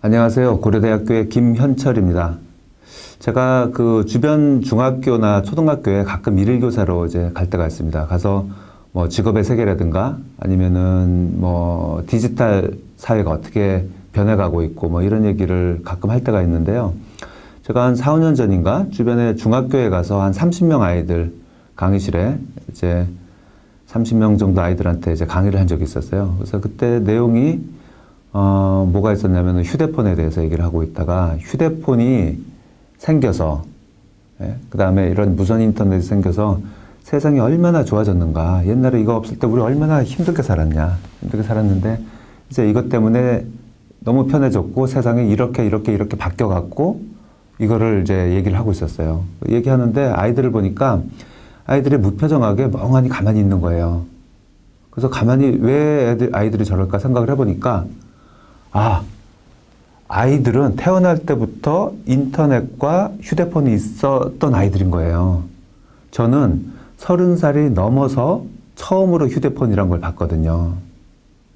안녕하세요. 고려대학교의 김현철입니다. 제가 그 주변 중학교나 초등학교에 가끔 일일 교사로 이제 갈 때가 있습니다. 가서 뭐 직업의 세계라든가 아니면은 뭐 디지털 사회가 어떻게 변해가고 있고 뭐 이런 얘기를 가끔 할 때가 있는데요. 제가 한 4, 5년 전인가 주변에 중학교에 가서 한 30명 아이들 강의실에 이제 30명 정도 아이들한테 이제 강의를 한 적이 있었어요. 그래서 그때 내용이 어, 뭐가 있었냐면 휴대폰에 대해서 얘기를 하고 있다가 휴대폰이 생겨서 예? 그 다음에 이런 무선 인터넷이 생겨서 세상이 얼마나 좋아졌는가. 옛날에 이거 없을 때 우리 얼마나 힘들게 살았냐. 힘들게 살았는데 이제 이것 때문에 너무 편해졌고 세상이 이렇게 이렇게 이렇게 바뀌어갔고 이거를 이제 얘기를 하고 있었어요. 얘기하는데 아이들을 보니까 아이들이 무표정하게 멍하니 가만히 있는 거예요. 그래서 가만히 왜 애들, 아이들이 저럴까 생각을 해보니까 아, 아이들은 태어날 때부터 인터넷과 휴대폰이 있었던 아이들인 거예요. 저는 서른 살이 넘어서 처음으로 휴대폰이란 걸 봤거든요.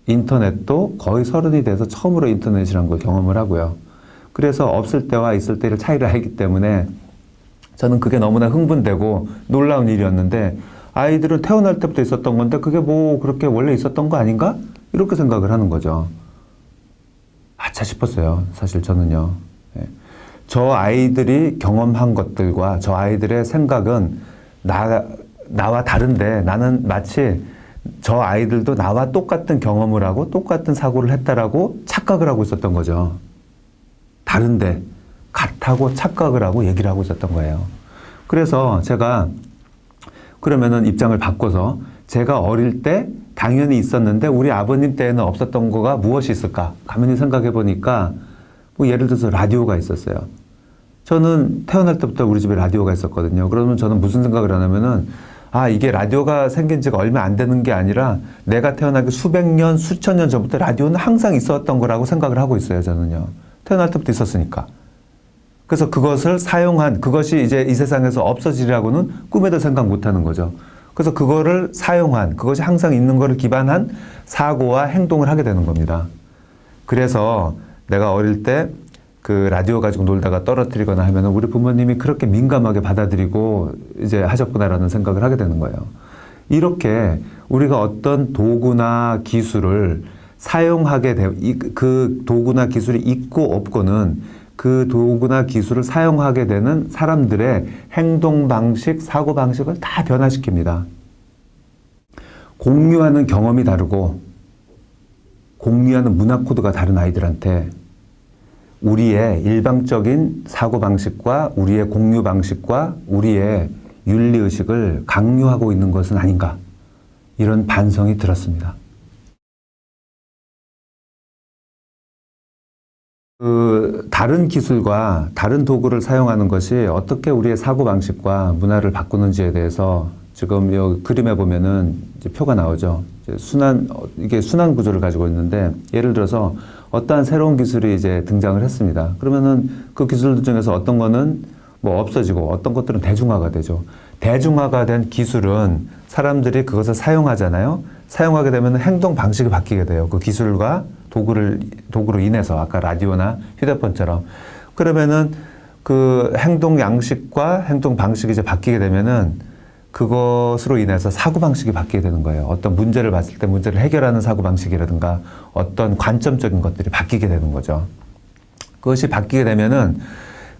인터넷도 거의 서른이 돼서 처음으로 인터넷이란 걸 경험을 하고요. 그래서 없을 때와 있을 때를 차이를 알기 때문에 저는 그게 너무나 흥분되고 놀라운 일이었는데 아이들은 태어날 때부터 있었던 건데 그게 뭐 그렇게 원래 있었던 거 아닌가? 이렇게 생각을 하는 거죠. 아차 싶었어요. 사실 저는요. 예. 저 아이들이 경험한 것들과 저 아이들의 생각은 나, 나와 다른데 나는 마치 저 아이들도 나와 똑같은 경험을 하고 똑같은 사고를 했다라고 착각을 하고 있었던 거죠. 다른데 같다고 착각을 하고 얘기를 하고 있었던 거예요. 그래서 제가 그러면은 입장을 바꿔서 제가 어릴 때 당연히 있었는데 우리 아버님 때에는 없었던 거가 무엇이 있을까? 가만히 생각해 보니까 뭐 예를 들어서 라디오가 있었어요. 저는 태어날 때부터 우리 집에 라디오가 있었거든요. 그러면 저는 무슨 생각을 하냐면은 아, 이게 라디오가 생긴 지가 얼마 안 되는 게 아니라 내가 태어나기 수백 년, 수천 년 전부터 라디오는 항상 있었던 거라고 생각을 하고 있어요, 저는요. 태어날 때부터 있었으니까. 그래서 그것을 사용한, 그것이 이제 이 세상에서 없어지리라고는 꿈에도 생각 못 하는 거죠. 그래서 그거를 사용한, 그것이 항상 있는 거를 기반한 사고와 행동을 하게 되는 겁니다. 그래서 내가 어릴 때 그 라디오 가지고 놀다가 떨어뜨리거나 하면 우리 부모님이 그렇게 민감하게 받아들이고 이제 하셨구나라는 생각을 하게 되는 거예요. 이렇게 우리가 어떤 도구나 기술을 사용하게 되, 그 도구나 기술이 있고 없고는 그 도구나 기술을 사용하게 되는 사람들의 행동 방식, 사고 방식을 다 변화시킵니다. 공유하는 경험이 다르고 공유하는 문화 코드가 다른 아이들한테 우리의 일방적인 사고 방식과 우리의 공유 방식과 우리의 윤리 의식을 강요하고 있는 것은 아닌가 이런 반성이 들었습니다. 그 다른 기술과 다른 도구를 사용하는 것이 어떻게 우리의 사고 방식과 문화를 바꾸는지에 대해서 지금 이 그림에 보면은 표가 나오죠. 순환 이게 순환 구조를 가지고 있는데 예를 들어서 어떠한 새로운 기술이 이제 등장을 했습니다. 그러면은 그 기술들 중에서 어떤 거는 뭐 없어지고 어떤 것들은 대중화가 되죠. 대중화가 된 기술은 사람들이 그것을 사용하잖아요. 사용하게 되면 행동 방식이 바뀌게 돼요. 그 기술과 도구를 도구로 인해서 아까 라디오나 휴대폰처럼 그러면은 그 행동 양식과 행동 방식이 이제 바뀌게 되면은 그것으로 인해서 사고 방식이 바뀌게 되는 거예요. 어떤 문제를 봤을 때 문제를 해결하는 사고 방식이라든가 어떤 관점적인 것들이 바뀌게 되는 거죠. 그것이 바뀌게 되면은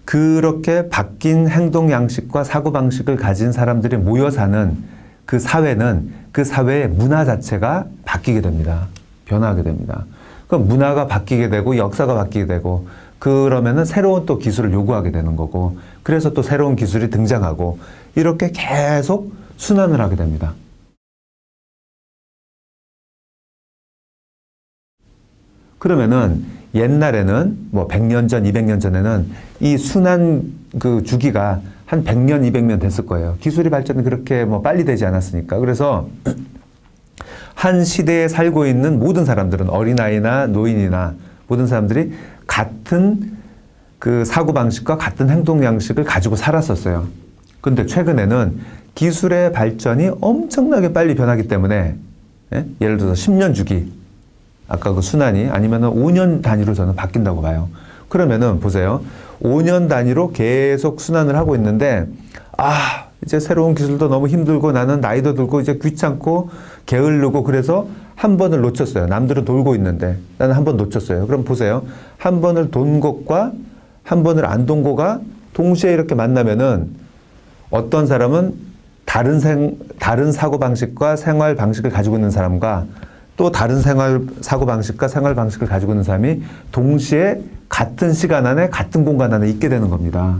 그렇게 바뀐 행동 양식과 사고 방식을 가진 사람들이 모여 사는 그 사회는 그 사회의 문화 자체가 바뀌게 됩니다. 변화하게 됩니다. 그 문화가 바뀌게 되고 역사가 바뀌게 되고 그러면은 새로운 또 기술을 요구하게 되는 거고 그래서 또 새로운 기술이 등장하고 이렇게 계속 순환을 하게 됩니다. 그러면은 옛날에는 뭐 100년 전, 200년 전에는 이 순환 그 주기가 한 100년, 200년 됐을 거예요. 기술이 발전이 그렇게 뭐 빨리 되지 않았으니까. 그래서 한 시대에 살고 있는 모든 사람들은 어린아이나 노인이나 모든 사람들이 같은 그 사고방식과 같은 행동 양식을 가지고 살았었어요. 근데 최근에는 기술의 발전이 엄청나게 빨리 변하기 때문에 예? 예를 들어서 10년 주기 아까 그 순환이 아니면은 5년 단위로 저는 바뀐다고 봐요. 그러면은 보세요. 5년 단위로 계속 순환을 하고 있는데 아, 이제 새로운 기술도 너무 힘들고 나는 나이도 들고 이제 귀찮고 게을르고 그래서 한 번을 놓쳤어요. 남들은 돌고 있는데 나는 한 번 놓쳤어요. 그럼 보세요. 한 번을 돈 것과 한 번을 안 돈 거가 동시에 이렇게 만나면은 어떤 사람은 다른 생, 다른 사고 방식과 생활 방식을 가지고 있는 사람과 또 다른 생활 사고 방식과 생활 방식을 가지고 있는 사람이 동시에 같은 시간 안에 같은 공간 안에 있게 되는 겁니다.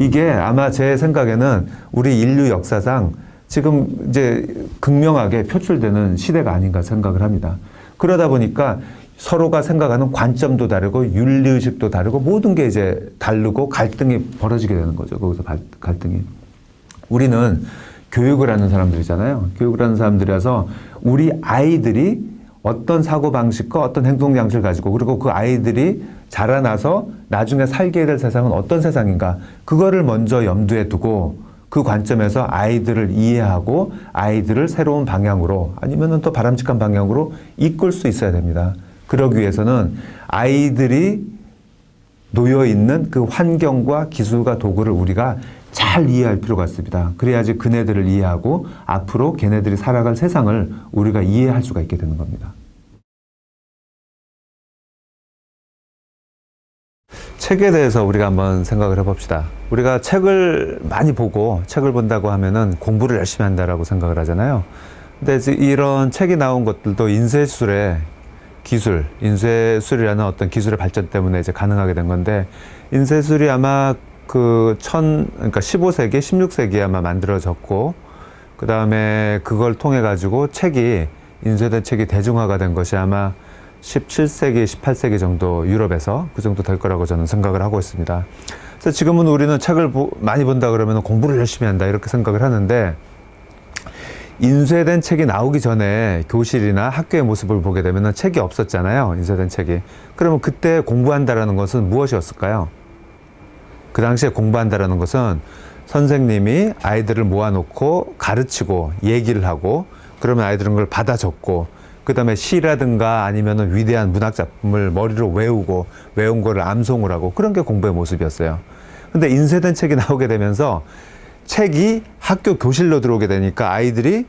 이게 아마 제 생각에는 우리 인류 역사상 지금 이제 극명하게 표출되는 시대가 아닌가 생각을 합니다. 그러다 보니까 서로가 생각하는 관점도 다르고 윤리의식도 다르고 모든 게 이제 다르고 갈등이 벌어지게 되는 거죠. 거기서 갈- 갈등이. 우리는 교육을 하는 사람들이잖아요. 교육을 하는 사람들이라서 우리 아이들이 어떤 사고 방식과 어떤 행동 양식을 가지고 그리고 그 아이들이 자라나서 나중에 살게 될 세상은 어떤 세상인가 그거를 먼저 염두에 두고 그 관점에서 아이들을 이해하고 아이들을 새로운 방향으로 아니면은 또 바람직한 방향으로 이끌 수 있어야 됩니다. 그러기 위해서는 아이들이 놓여 있는 그 환경과 기술과 도구를 우리가 잘 이해할 필요가 있습니다. 그래야지 그네들을 이해하고 앞으로 걔네들이 살아갈 세상을 우리가 이해할 수가 있게 되는 겁니다. 책에 대해서 우리가 한번 생각을 해봅시다. 우리가 책을 많이 보고 책을 본다고 하면은 공부를 열심히 한다라고 생각을 하잖아요. 근데 이제 이런 책이 나온 것들도 인쇄술의 기술, 인쇄술이라는 어떤 기술의 발전 때문에 이제 가능하게 된 건데 인쇄술이 아마 그 천, 그러니까 15세기, 16세기에 아마 만들어졌고 그 다음에 그걸 통해 가지고 책이 인쇄된 책이 대중화가 된 것이 아마 17세기, 18세기 정도 유럽에서 그 정도 될 거라고 저는 생각을 하고 있습니다. 그래서 지금은 우리는 책을 보- 많이 본다 그러면 공부를 열심히 한다 이렇게 생각을 하는데 인쇄된 책이 나오기 전에 교실이나 학교의 모습을 보게 되면 책이 없었잖아요. 인쇄된 책이. 그러면 그때 공부한다라는 것은 무엇이었을까요? 그 당시에 공부한다라는 것은 선생님이 아이들을 모아놓고 가르치고 얘기를 하고 그러면 아이들은 그걸 받아 적고 그 다음에 시라든가 아니면은 위대한 문학 작품을 머리로 외우고 외운 거를 암송을 하고 그런 게 공부의 모습이었어요. 근데 인쇄된 책이 나오게 되면서 책이 학교 교실로 들어오게 되니까 아이들이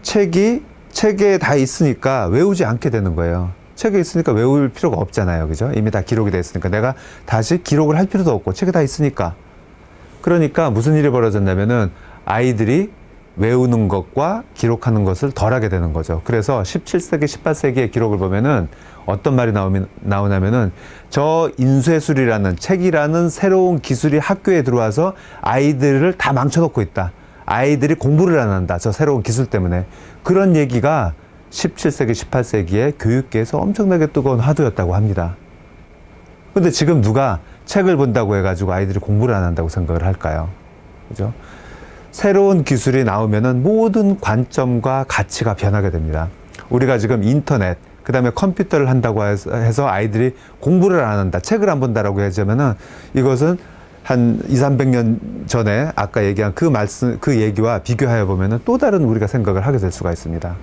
책이 책에 다 있으니까 외우지 않게 되는 거예요. 책에 있으니까 외울 필요가 없잖아요. 그죠? 이미 다 기록이 돼 있으니까 내가 다시 기록을 할 필요도 없고 책에 다 있으니까. 그러니까 무슨 일이 벌어졌냐면은 아이들이 외우는 것과 기록하는 것을 덜 하게 되는 거죠. 그래서 17세기, 18세기의 기록을 보면은 어떤 말이 나오면, 나오냐면은 저 인쇄술이라는 책이라는 새로운 기술이 학교에 들어와서 아이들을 다 망쳐놓고 있다. 아이들이 공부를 안 한다. 저 새로운 기술 때문에. 그런 얘기가 17세기, 18세기에 교육계에서 엄청나게 뜨거운 화두였다고 합니다. 근데 지금 누가 책을 본다고 해가지고 아이들이 공부를 안 한다고 생각을 할까요? 그죠? 새로운 기술이 나오면은 모든 관점과 가치가 변하게 됩니다. 우리가 지금 인터넷, 그 다음에 컴퓨터를 한다고 해서- 아이들이 공부를 안 한다, 책을 안 본다라고 하자면은 이것은 한 2, 300년 전에 아까 얘기한 그 말씀, 그 얘기와 비교하여 보면은 또 다른 우리가 생각을 하게 될 수가 있습니다.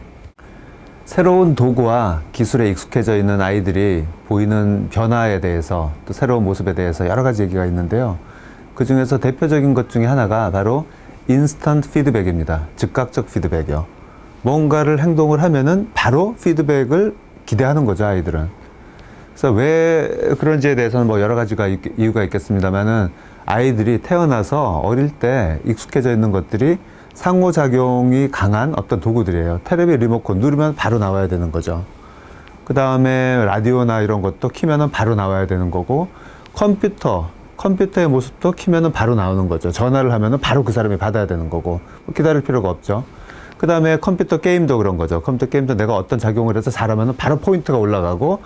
새로운 도구와 기술에 익숙해져 있는 아이들이 보이는 변화에 대해서 또 새로운 모습에 대해서 여러 가지 얘기가 있는데요. 그 중에서 대표적인 것 중에 하나가 바로 인스턴트 피드백입니다. 즉각적 피드백이요. 뭔가를 행동을 하면은 바로 피드백을 기대하는 거죠, 아이들은. 그래서 왜 그런지에 대해서는 뭐 여러 가지가 있- 이유가 있겠습니다만은 아이들이 태어나서 어릴 때 익숙해져 있는 것들이 상호작용이 강한 어떤 도구들이에요. 테레비 리모컨 누르면 바로 나와야 되는 거죠. 그 다음에 라디오나 이런 것도 키면은 바로 나와야 되는 거고 컴퓨터 컴퓨터의 모습도 키면은 바로 나오는 거죠. 전화를 하면은 바로 그 사람이 받아야 되는 거고 뭐 기다릴 필요가 없죠. 그 다음에 컴퓨터 게임도 그런 거죠. 컴퓨터 게임도 내가 어떤 작용을 해서 잘하면은 바로 포인트가 올라가고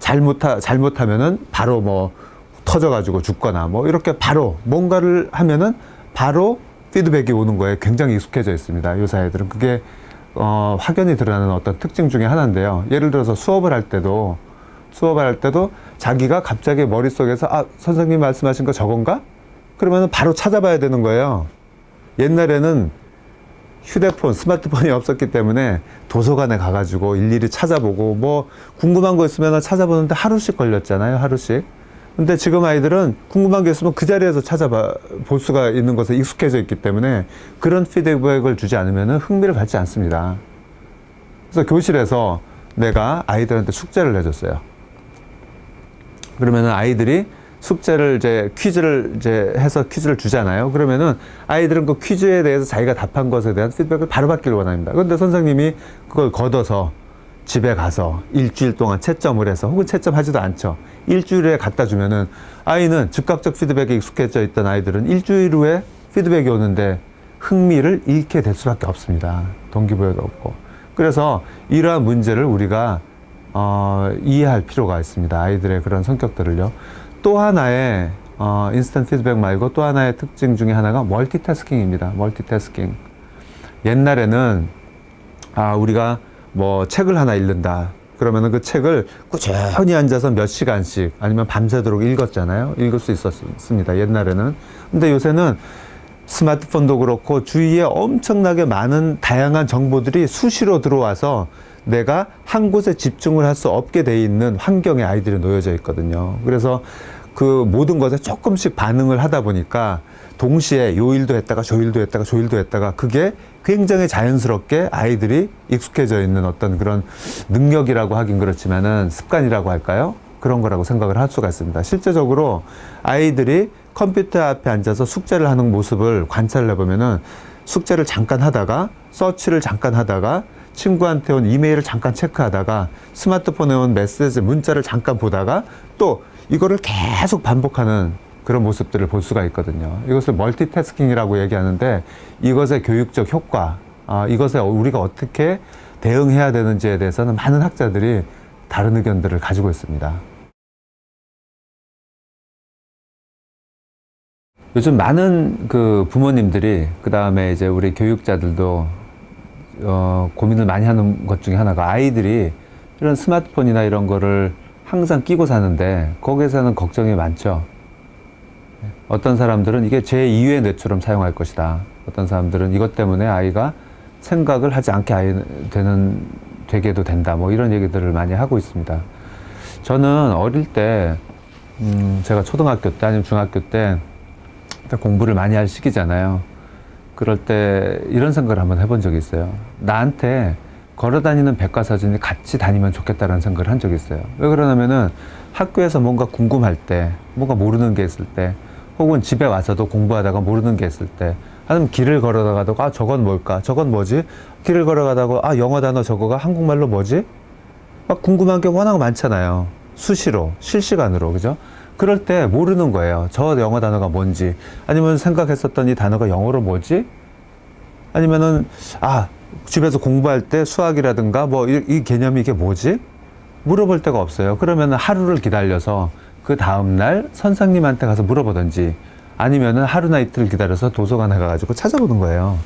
잘못하 잘못하면은 바로 뭐 터져가지고 죽거나 뭐 이렇게 바로 뭔가를 하면은 바로 피드백이 오는 거에 굉장히 익숙해져 있습니다. 요사 애들은 그게 어, 확연히 드러나는 어떤 특징 중에 하나인데요. 예를 들어서 수업을 할 때도 수업을 할 때도 자기가 갑자기 머릿속에서 아, 선생님 말씀하신 거 저건가? 그러면 바로 찾아봐야 되는 거예요. 옛날에는 휴대폰, 스마트폰이 없었기 때문에 도서관에 가가지고 일일이 찾아보고 뭐 궁금한 거 있으면 찾아보는데 하루씩 걸렸잖아요. 하루씩. 근데 지금 아이들은 궁금한 게 있으면 그 자리에서 찾아봐 볼 수가 있는 것에 익숙해져 있기 때문에 그런 피드백을 주지 않으면 흥미를 갖지 않습니다. 그래서 교실에서 내가 아이들한테 숙제를 내줬어요. 그러면은 아이들이 숙제를 이제 퀴즈를 이제 해서 퀴즈를 주잖아요. 그러면은 아이들은 그 퀴즈에 대해서 자기가 답한 것에 대한 피드백을 바로 받기를 원합니다. 그런데 선생님이 그걸 걷어서 집에 가서 일주일 동안 채점을 해서 혹은 채점하지도 않죠. 일주일에 갖다 주면은 아이는 즉각적 피드백에 익숙해져 있던 아이들은 일주일 후에 피드백이 오는데 흥미를 잃게 될 수밖에 없습니다. 동기부여도 없고. 그래서 이러한 문제를 우리가 어, 이해할 필요가 있습니다. 아이들의 그런 성격들을요. 또 하나의 어, 인스턴트 피드백 말고 또 하나의 특징 중에 하나가 멀티태스킹입니다. 멀티태스킹. 옛날에는 아, 우리가 뭐 책을 하나 읽는다. 그러면은 그 책을 꾸준히 앉아서 몇 시간씩 아니면 밤새도록 읽었잖아요. 읽을 수 있었습니다. 옛날에는. 근데 요새는 스마트폰도 그렇고 주위에 엄청나게 많은 다양한 정보들이 수시로 들어와서 내가 한 곳에 집중을 할 수 없게 돼 있는 환경에 아이들이 놓여져 있거든요. 그래서 그 모든 것에 조금씩 반응을 하다 보니까 동시에 요 일도 했다가 저 일도 했다가 저 일도 했다가 그게 굉장히 자연스럽게 아이들이 익숙해져 있는 어떤 그런 능력이라고 하긴 그렇지만은 습관이라고 할까요? 그런 거라고 생각을 할 수가 있습니다. 실제적으로 아이들이 컴퓨터 앞에 앉아서 숙제를 하는 모습을 관찰을 해보면은 숙제를 잠깐 하다가 서치를 잠깐 하다가 친구한테 온 이메일을 잠깐 체크하다가 스마트폰에 온 메시지 문자를 잠깐 보다가 또 이거를 계속 반복하는 그런 모습들을 볼 수가 있거든요. 이것을 멀티태스킹이라고 얘기하는데 이것의 교육적 효과, 아, 이것에 우리가 어떻게 대응해야 되는지에 대해서는 많은 학자들이 다른 의견들을 가지고 있습니다. 요즘 많은 그 부모님들이 그 다음에 이제 우리 교육자들도 어, 고민을 많이 하는 것 중에 하나가 아이들이 이런 스마트폰이나 이런 거를 항상 끼고 사는데 거기에서는 걱정이 많죠. 어떤 사람들은 이게 제2의 뇌처럼 사용할 것이다. 어떤 사람들은 이것 때문에 아이가 생각을 하지 않게 아이 되는 되게도 된다. 뭐 이런 얘기들을 많이 하고 있습니다. 저는 어릴 때 음, 제가 초등학교 때 아니면 중학교 때 공부를 많이 할 시기잖아요. 그럴 때 이런 생각을 한번 해본 적이 있어요. 나한테 걸어 다니는 백과사전이 같이 다니면 좋겠다라는 생각을 한 적이 있어요. 왜 그러냐면은 학교에서 뭔가 궁금할 때, 뭔가 모르는 게 있을 때, 혹은 집에 와서도 공부하다가 모르는 게 있을 때, 아니면 길을 걸어가다가 아 저건 뭘까? 저건 뭐지? 길을 걸어가다가 아 영어 단어 저거가 한국말로 뭐지? 막 궁금한 게 워낙 많잖아요. 수시로, 실시간으로, 그죠? 그럴 때 모르는 거예요. 저 영어 단어가 뭔지. 아니면 생각했었던 이 단어가 영어로 뭐지? 아니면은, 아, 집에서 공부할 때 수학이라든가 뭐 이 개념이 이게 뭐지? 물어볼 데가 없어요. 그러면 하루를 기다려서 그 다음날 선생님한테 가서 물어보든지 아니면은 하루나 이틀 기다려서 도서관에 가가지고 찾아보는 거예요.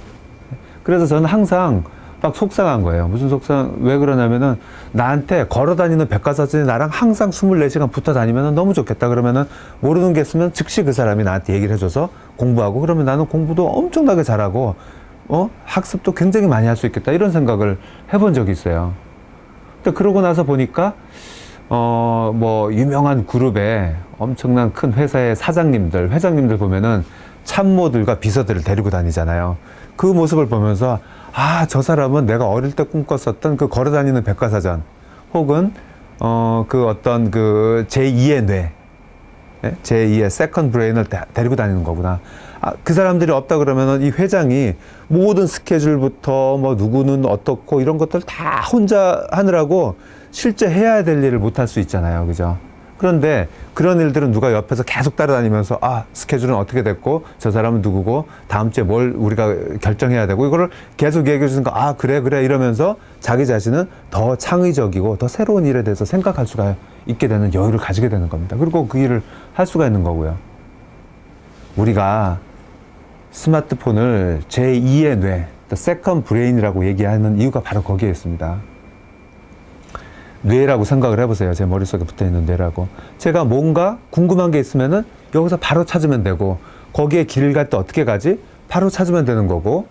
그래서 저는 항상 막 속상한 거예요. 무슨 속상, 왜 그러냐면은 나한테 걸어 다니는 백과사전이 나랑 항상 24시간 붙어 다니면 너무 좋겠다. 그러면은 모르는 게 있으면 즉시 그 사람이 나한테 얘기를 해줘서 공부하고 그러면 나는 공부도 엄청나게 잘하고 어? 학습도 굉장히 많이 할 수 있겠다. 이런 생각을 해본 적이 있어요. 근데 그러고 나서 보니까 어, 뭐, 유명한 그룹에 엄청난 큰 회사의 사장님들, 회장님들 보면은 참모들과 비서들을 데리고 다니잖아요. 그 모습을 보면서, 아, 저 사람은 내가 어릴 때 꿈꿨었던 그 걸어 다니는 백과사전, 혹은, 어, 그 어떤 그 제2의 뇌, 예? 제2의 세컨 브레인을 데, 데리고 다니는 거구나. 아, 그 사람들이 없다 그러면은 이 회장이 모든 스케줄부터 뭐 누구는 어떻고 이런 것들 다 혼자 하느라고 실제 해야 될 일을 못 할 수 있잖아요. 그죠? 그런데 그런 일들은 누가 옆에서 계속 따라다니면서 아, 스케줄은 어떻게 됐고 저 사람은 누구고 다음 주에 뭘 우리가 결정해야 되고 이거를 계속 얘기해 주니까 아, 그래, 그래 이러면서 자기 자신은 더 창의적이고 더 새로운 일에 대해서 생각할 수가 있게 되는 여유를 가지게 되는 겁니다. 그리고 그 일을 할 수가 있는 거고요. 우리가 스마트폰을 제2의 뇌, second brain이라고 얘기하는 이유가 바로 거기에 있습니다. 뇌라고 생각을 해보세요. 제 머릿속에 붙어 있는 뇌라고. 제가 뭔가 궁금한 게 있으면은 여기서 바로 찾으면 되고, 거기에 길을 갈 때 어떻게 가지? 바로 찾으면 되는 거고,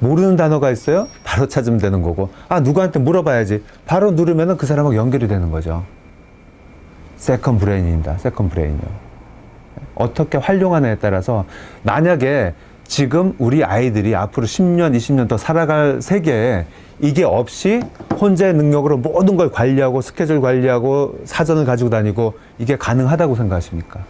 모르는 단어가 있어요? 바로 찾으면 되는 거고. 아, 누구한테 물어봐야지. 바로 누르면은 그 사람하고 연결이 되는 거죠. 세컨 브레인입니다. 세컨 브레인이요. 어떻게 활용하느냐에 따라서 만약에 지금 우리 아이들이 앞으로 10년, 20년 더 살아갈 세계에 이게 없이 혼자의 능력으로 모든 걸 관리하고 스케줄 관리하고 사전을 가지고 다니고 이게 가능하다고 생각하십니까?